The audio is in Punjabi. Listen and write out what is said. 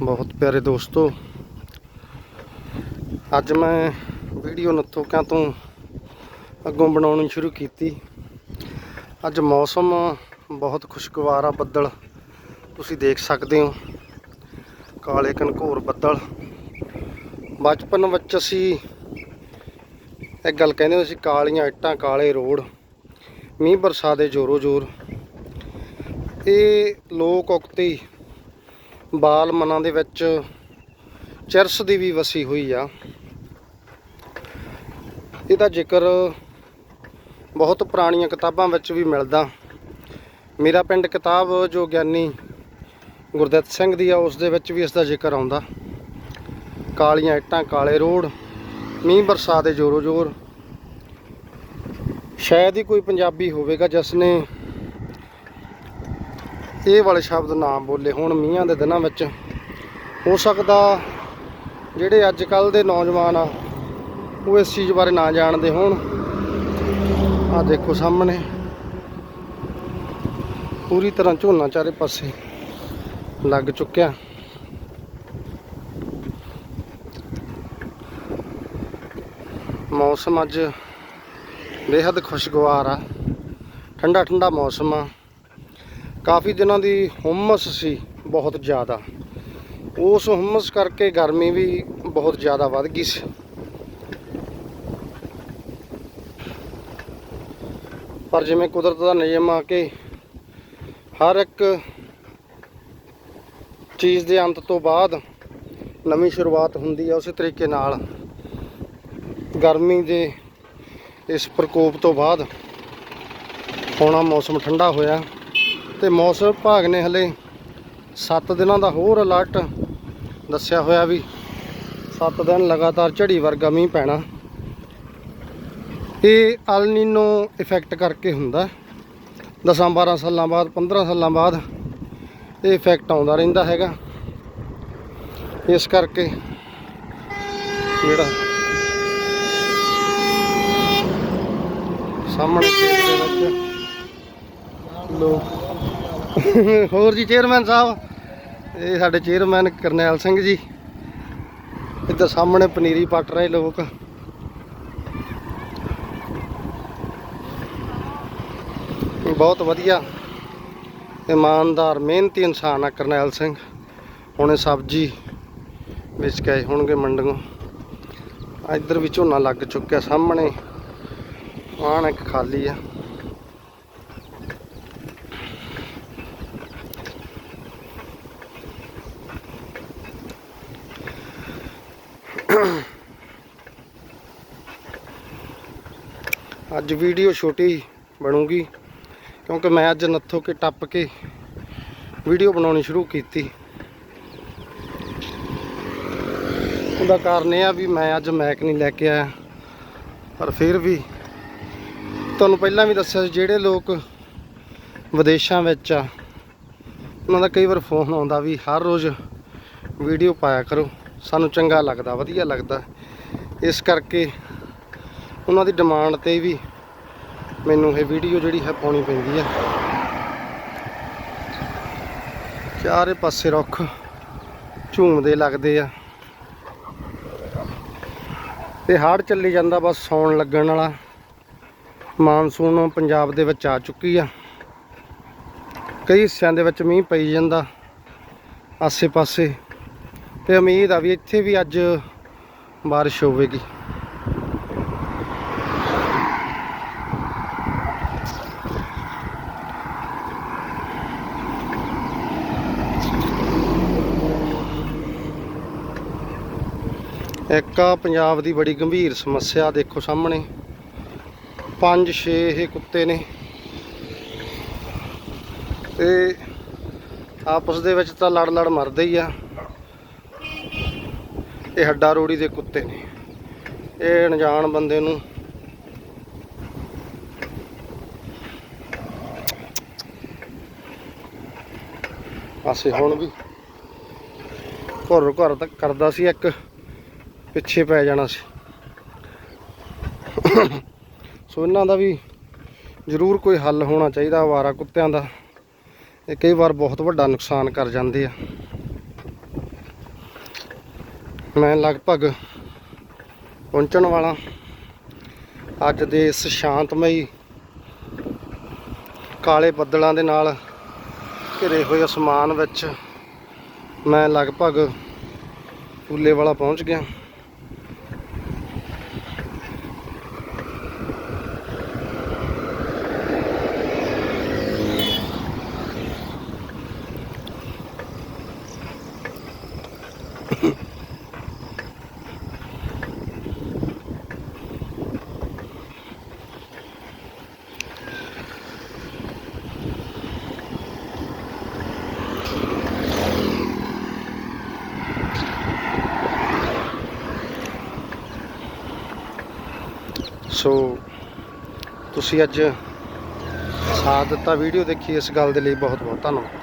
ਬਹੁਤ ਪਿਆਰੇ ਦੋਸਤੋ, ਅੱਜ ਮੈਂ ਵੀਡੀਓ ਨੱਥੋਕਿਆਂ ਤੋਂ ਅੱਗੋਂ ਬਣਾਉਣੀ ਸ਼ੁਰੂ ਕੀਤੀ। ਅੱਜ ਮੌਸਮ ਬਹੁਤ ਖੁਸ਼ਗਵਾਰ ਆ ਬੱਦਲ, ਤੁਸੀਂ ਦੇਖ ਸਕਦੇ ਹੋ, ਕਾਲੇ ਕਨਕੋਰ ਬੱਦਲ। ਬਚਪਨ ਵਿੱਚ ਅਸੀਂ ਇੱਕ ਗੱਲ ਕਹਿੰਦੇ ਹੁੰਦੇ ਸੀ, ਕਾਲੀਆਂ ਇੱਟਾਂ, ਕਾਲੇ ਰੋਡ, ਮੀਂਹ ਬਰਸਾ ਦੇ ਜ਼ੋਰੋ ਜ਼ੋਰ ਇਹ ਲੋਕ ਉਕਤੀ ਬਾਲ ਮਨਾਂ ਦੇ ਵਿੱਚ ਚਰਸ ਦੀ ਵੀ ਵਸੀ ਹੋਈ ਆ। ਇਹਦਾ ਜ਼ਿਕਰ ਬਹੁਤ ਪੁਰਾਣੀਆਂ ਕਿਤਾਬਾਂ ਵਿੱਚ ਵੀ ਮਿਲਦਾ। ਮੇਰਾ ਪਿੰਡ ਕਿਤਾਬ ਜੋ ਗਿਆਨੀ ਗੁਰਦਿੱਤ ਸਿੰਘ ਦੀ ਆ, ਉਸ ਦੇ ਵਿੱਚ ਵੀ ਇਸ ਦਾ ਜ਼ਿਕਰ ਆਉਂਦਾ। ਕਾਲੀਆਂ ਇੱਟਾਂ, ਕਾਲੇ ਰੋਡ ਮੀਂਹ ਬਰਸਾ ਦੇ ਜ਼ੋਰੋ ਜ਼ੋਰ ਸ਼ਾਇਦ ਹੀ ਕੋਈ ਪੰਜਾਬੀ ਹੋਵੇਗਾ ਜਿਸ ਨੇ ਇਹ ਵਾਲੇ ਸ਼ਬਦ ਨਾ ਬੋਲੇ, ਹੁਣ ਮੀਆਂ ਦੇ ਦਿਨਾਂ ਵਿੱਚ ਹੋ ਸਕਦਾ ਜਿਹੜੇ ਅੱਜ ਕੱਲ ਦੇ ਨੌਜਵਾਨ ਆ, ਉਹ ਇਸ ਚੀਜ਼ ਬਾਰੇ ਨਾ ਜਾਣਦੇ ਹੋਣ। ਆ ਦੇਖੋ ਸਾਹਮਣੇ। ਪੂਰੀ ਤਰ੍ਹਾਂ ਝੋਨਾ ਚਾਰੇ ਪਾਸੇ ਲੱਗ ਚੁੱਕਿਆ। ਮੌਸਮ ਅੱਜ ਬੇहद ਖੁਸ਼ਗਵਾਰ ਆ। ਠੰਡਾ ਠੰਡਾ ਮੌਸਮ ਆ। ਕਾਫੀ ਦਿਨਾਂ ਦੀ ਹੁੰਮਸ ਸੀ, ਬਹੁਤ ਜ਼ਿਆਦਾ। ਉਸ ਹੁੰਮਸ ਕਰਕੇ ਗਰਮੀ ਵੀ ਬਹੁਤ ਜ਼ਿਆਦਾ ਵੱਧ ਗਈ ਸੀ। ਪਰ ਜਿਵੇਂ ਕੁਦਰਤ ਦਾ ਨਿਯਮ ਆ ਕਿ ਹਰ ਇੱਕ ਚੀਜ਼ ਦੇ ਅੰਤ ਤੋਂ ਬਾਅਦ ਨਵੀਂ ਸ਼ੁਰੂਆਤ ਹੁੰਦੀ ਆ ਉਸੇ ਤਰੀਕੇ ਨਾਲ। ਗਰਮੀ ਦੇ ਇਸ ਪ੍ਰਕੋਪ ਤੋਂ ਬਾਅਦ ਹੋਣਾ ਮੌਸਮ ਠੰਡਾ ਹੋਇਆ। ਤੇ ਮੌਸਮ ਵਿਭਾਗ ਨੇ ਹਲੇ 7 ਦਿਨਾਂ ਦਾ ਹੋਰ ਅਲਰਟ ਦੱਸਿਆ ਹੋਇਆ ਵੀ 7 ਦਿਨ ਲਗਾਤਾਰ ਝੜੀ ਵਰਗਾ ਮੀਂਹ ਪੈਣਾ। ਇਹ ਅਲ ਨੀਨੋ ਇਫੈਕਟ ਕਰਕੇ ਹੁੰਦਾ। 10 12 ਸਾਲਾਂ ਬਾਅਦ 15 ਸਾਲਾਂ ਬਾਅਦ ਇਹ ਇਫੈਕਟ ਆਉਂਦਾ ਰਹਿੰਦਾ ਹੈਗਾ। ਇਸ ਕਰਕੇ ਜਿਹੜਾ ਸਾਹਮਣੇ ਖੇਤ ਦੇ ਵਿੱਚ ਲੋਕ ਹੋਰ ਜੀ ਚੇਅਰਮੈਨ ਸਾਹਿਬ। ਇਹ ਸਾਡੇ ਚੇਅਰਮੈਨ ਕਰਨੈਲ ਸਿੰਘ ਜੀ। ਇੱਧਰ ਸਾਹਮਣੇ ਪਨੀਰੀ ਪੱਟ ਰਹੇ ਲੋਕ। ਬਹੁਤ ਵਧੀਆ। ਇਮਾਨਦਾਰ, ਮਿਹਨਤੀ ਇਨਸਾਨ ਆ ਕਰਨੈਲ ਸਿੰਘ। ਹੁਣੇ ਸਬਜ਼ੀ ਵੇਚ ਕੇ ਹੋਣਗੇ ਮੰਡੀੋਂ ਇੱਧਰ ਵੀ ਝੋਨਾ ਲੱਗ ਚੁੱਕਿਆ ਸਾਹਮਣੇ। ਆਣ ਇੱਕ ਖਾਲੀ ਆ। ਅੱਜ ਵੀਡੀਓ ਛੋਟੀ ਬਣੂਗੀ, ਕਿਉਂਕਿ ਮੈਂ ਅੱਜ ਨੱਥੋ ਕੇ ਟੱਪ ਕੇ ਵੀਡੀਓ ਬਣਾਉਣੀ ਸ਼ੁਰੂ ਕੀਤੀ। ਉਹਦਾ ਕਾਰਨ ਇਹ ਆ ਵੀ ਮੈਂ ਅੱਜ ਮੈਕ ਨਹੀਂ ਲੈ ਕੇ ਆਇਆ, ਪਰ ਫਿਰ ਵੀ ਤੁਹਾਨੂੰ ਪਹਿਲਾਂ ਵੀ ਦੱਸਿਆ ਸੀ, ਜਿਹੜੇ ਲੋਕ ਵਿਦੇਸ਼ਾਂ ਵਿੱਚ ਆ, ਉਹਨਾਂ ਦਾ ਕਈ ਵਾਰ ਫੋਨ ਆਉਂਦਾ ਵੀ ਹਰ ਰੋਜ਼ ਵੀਡੀਓ ਪਾਇਆ ਕਰੋ। ਸਾਨੂੰ ਚੰਗਾ ਲੱਗਦਾ, ਵਧੀਆ ਲੱਗਦਾ। ਇਸ ਕਰਕੇ ਉਹਨਾਂ ਦੀ ਡਿਮਾਂਡ ਤੇ ਵੀ ਮੈਨੂੰ ਇਹ ਵੀਡੀਓ ਜਿਹੜੀ ਹੈ ਪਾਉਣੀ ਪੈਂਦੀ ਆ ਚਾਰੇ ਪਾਸੇ ਰੁੱਖ ਝੂਮਦੇ ਲੱਗਦੇ ਆ। ਤੇ ਹੜ੍ਹ ਚੱਲੀ ਜਾਂਦਾ, ਬਸ ਸੌਣ ਲੱਗਣ ਵਾਲਾ। ਮਾਨਸੂਨ ਪੰਜਾਬ ਦੇ ਵਿੱਚ ਆ ਚੁੱਕੀ ਆ। ਕਈ ਹਿੱਸਿਆਂ ਦੇ ਵਿੱਚ ਮੀਂਹ ਪਈ ਜਾਂਦਾ। ਆਸੇ-ਪਾਸੇ ਤੇ ਉਮੀਦ ਆ ਵੀ ਇੱਥੇ ਵੀ ਅੱਜ ਬਾਰਿਸ਼ ਹੋਵੇਗੀ। ਇੱਕ ਆ ਪੰਜਾਬ ਦੀ ਬੜੀ ਗੰਭੀਰ ਸਮੱਸਿਆ ਦੇਖੋ ਸਾਹਮਣੇ। ਪੰਜ, ਛੇ ਇਹ ਕੁੱਤੇ ਨੇ। ਤੇ ਆਪਸ ਦੇ ਵਿੱਚ ਤਾਂ ਲੜ ਲੜ ਮਰਦੇ ਹੀ ਆ। ਇਹ ਹੱਡਾ ਰੋੜੀ ਦੇ ਕੁੱਤੇ ਨੇ। ਇਹ ਅਣਜਾਣ ਬੰਦੇ ਨੂੰ ਪਾਸੇ ਹੁਣ ਵੀ ਘਰ ਘਰ ਤੱਕ ਕਰਦਾ ਸੀ, ਇੱਕ ਪਿੱਛੇ ਪੈ ਜਾਣਾ ਸੀ। ਸੋ ਇਹਨਾਂ ਦਾ ਵੀ ਜ਼ਰੂਰ ਕੋਈ ਹੱਲ ਹੋਣਾ ਚਾਹੀਦਾ, ਆਵਾਰਾ ਕੁੱਤਿਆਂ ਦਾ। ਇਹ ਕਈ ਵਾਰ ਬਹੁਤ ਵੱਡਾ ਨੁਕਸਾਨ ਕਰ ਜਾਂਦੇ ਆ। ਮੈਂ ਲਗਭਗ ਪਹੁੰਚਣ ਵਾਲਾ ਅੱਜ ਦੇ ਇਸ ਸ਼ਾਂਤਮਈ ਕਾਲੇ ਬੱਦਲਾਂ ਦੇ ਨਾਲ ਘਿਰੇ ਹੋਏ ਅਸਮਾਨ ਵਿੱਚ ਮੈਂ ਲਗਭਗ ਫੁੱਲੇ ਵਾਲਾ ਪਹੁੰਚ ਗਿਆ। ਸੋ ਤੁਸੀਂ ਅੱਜ ਸਾਥ ਦਿੱਤਾ ਵੀਡੀਓ ਦੇਖੀ ਇਸ ਗੱਲ ਦੇ ਲਈ ਬਹੁਤ ਬਹੁਤ ਧੰਨਵਾਦ।